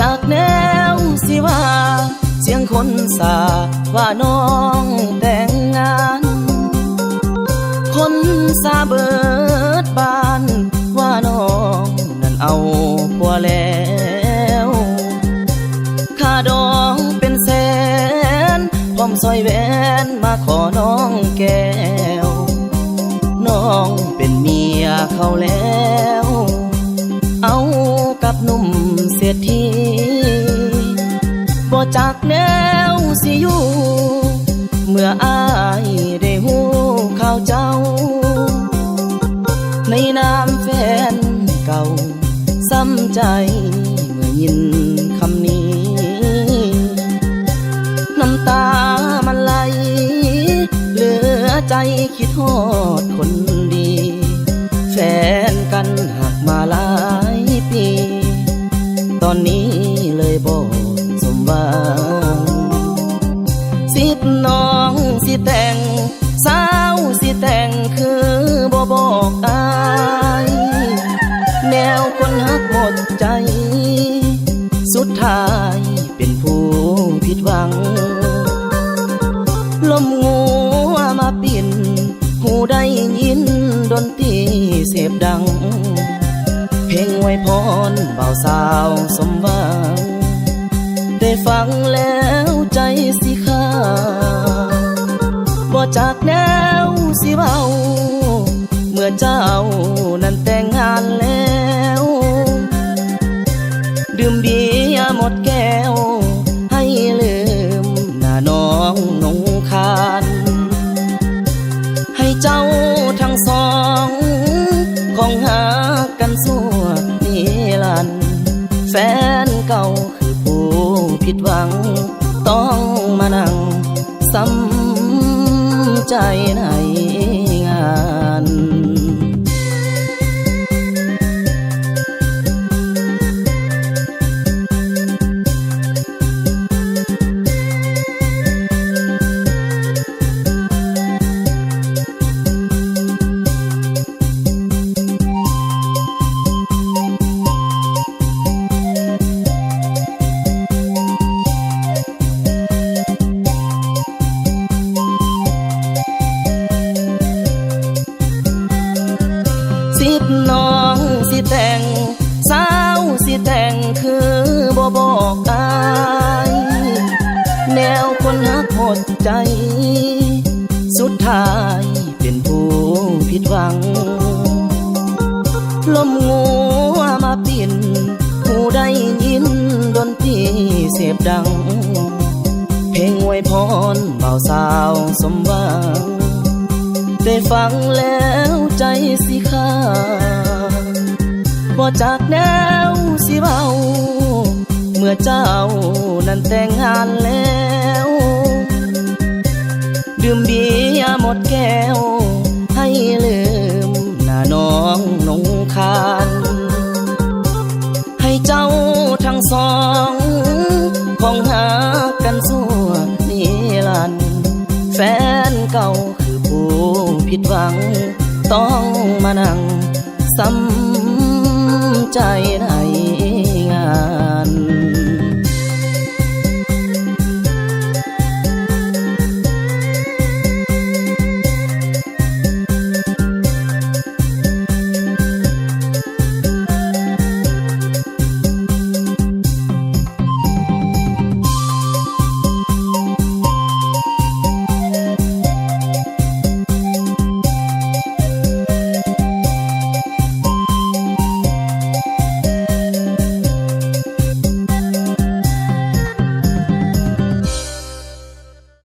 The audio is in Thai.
จากแนวสิว่า เสียงคนสาว่าน้องแต่งงาน คนสาเบิดบาน ว่าน้องนั้นเอาผัวแล้วค่าดองเป็นแสนพร้อมซอยแวนมาขอน้องแก้ว น้องเป็นเมียเขาแล้ว เอากับหนุ่มเสียที จากแนวสิอยู่ เมื่ออายได้หูข่าวเจ้า ในนามแฟนเก่า ซ้ำใจเมื่อยินคำนี้ น้ำตามันไหล เหลือใจคิดโทษคนดี แฟนกันหักมาหลายปี ตอนนี้เลยบอก วังสิบน้องสิแต่ง สาวสิแต่งคือบ่บอกอายแนวคนหักหมดใจ สุดท้ายเป็นผู้ผิดหวัง ลมงูมาปิ่นหูได้ยินดนตรีเสพดัง เพลงไวยพรเบาสาวสมหวังได้ ฟังแล้วใจสิขาดบ่จากแนวสิเบาเมื่อเจ้านั้นแต่งงานแล้ว ดื่มเบียร์หมดแก้ว ให้ลืมหน้าน้องนงคานให้เจ้าทั้งสองของหากันสั่วนิรันแฟนเก่า ผิดหวัง ต้องมานั่งซ้ำใจไหน น้องสิแต่งสาวสิแต่งคือบ่บอกอายแนวคนหักหมดใจ สุดท้ายเป็นผู้ผิดหวัง ลมงูมาปิ่นหูได้ยินดนตรีเสียบดัง เพลงไวยพรเบาสาวสมหวัง ได้ฟังแล้วใจสิขาดบ่จากแนวสิเบาเมื่อเจ้านั้นแต่งงานแล้ว ดื่มเบียร์หมดแก้ว ผิดหวัง ต้องมานั่งซ้ำใจหน